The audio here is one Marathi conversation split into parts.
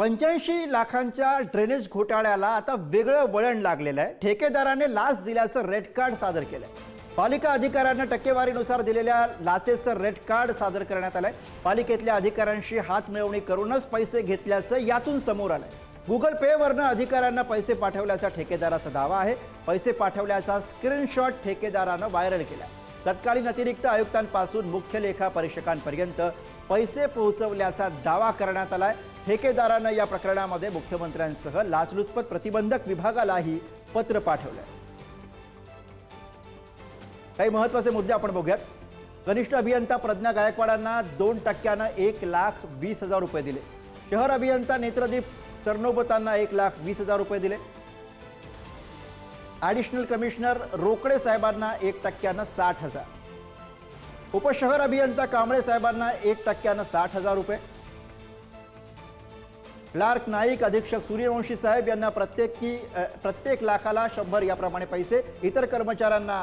पंच्याऐंशी लाखांच्या ड्रेनेज घोटाळ्याला आता वेगळं वळण लागलेलं आहे. ठेकेदाराने लाच दिल्याचं रेड कार्ड सादर केलंय. पालिका अधिकाऱ्यांना टक्केवारीनुसार दिलेल्या लाचेचं रेड कार्ड सादर करण्यात आलंय. पालिकेतल्या अधिकाऱ्यांशी हात मिळवणी करूनच पैसे घेतल्याचं यातून समोर आलंय. गुगल पे वरनं अधिकाऱ्यांना पैसे पाठवल्याचा ठेकेदाराचा दावा आहे. पैसे पाठवल्याचा स्क्रीनशॉट ठेकेदारानं व्हायरल केला तत्कालीन अतिरिक्त आयुक्तांपासून मुख्य लेखा परीक्षकांपर्यंत पैसे पोहोचवल्याचा दावा करण्यात आलाय. ठेकेदारानं या प्रकरणामध्ये मुख्यमंत्र्यांसह लाचलुचपत प्रतिबंधक विभागालाही पत्र पाठवलंय. काही महत्त्वाचे मुद्दे आपण बघूयात. कनिष्ठ अभियंता प्रज्ञा गायकवाडांना दोन टक्क्यानं एक लाख वीस हजार रुपये दिले. शहर अभियंता नेत्रदीप सरनोबतांना एक लाख वीस हजार रुपये दिले. ॲडिशनल कमिशनर रोकडे साहेबांना एक टक्क्यानं साठ हजार. उपशहर अभियंता कांबळे साहेबांना एक टक्क्यानं साठ हजार रुपये. क्लार्क नाईक अधीक्षक सूर्यवंशी साहेब यांना प्रत्येकी प्रत्येक लाखाला शंभर याप्रमाणे पैसे इतर कर्मचाऱ्यांना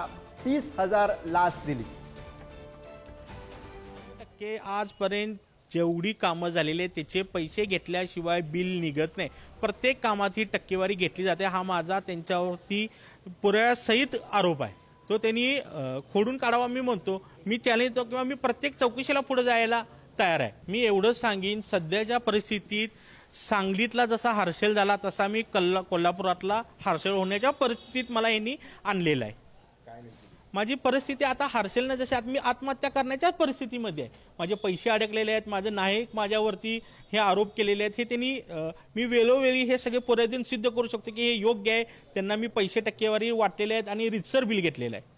तीस हजार लाच दिली. टक्के आजपर्यंत जेवढी कामं झालेली आहेत त्याचे पैसे घेतल्याशिवाय बिल निघत नाही. प्रत्येक कामात ही टक्केवारी घेतली जाते. हा माझा त्यांच्यावरती पुराव्यासहित आरोप आहे. तो त्यांनी खोडून काढावा मी म्हणतो. मी चॅलेंज किंवा मी प्रत्येक चौकशीला पुढे जायला तयार आहे. मी एवढंच सांगेन सध्याच्या परिस्थितीत सांगलीतला जसा हार्शेल झाला तसा मी कल्ला कोल्हापुरातला हार्शेल होण्याच्या परिस्थितीत मला यांनी आणलेला आहे. माझी परिस्थिती आता हार्शेलनं जशी आता मी आत्महत्या करण्याच्या परिस्थितीमध्ये आहे. माझे पैसे अडकलेले आहेत माझं नाईक माझ्यावरती हे आरोप केलेले आहेत हे त्यांनी मी वेळोवेळी हे सगळे पुरेदिन सिद्ध करू शकतो की हे योग्य आहे. त्यांना मी पैसे टक्केवारी वाटलेले आहेत आणि रितसर बिल घेतलेलं आहे.